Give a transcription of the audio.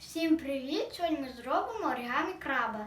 Всім привіт! Сьогодні ми зробимо оригамі краба.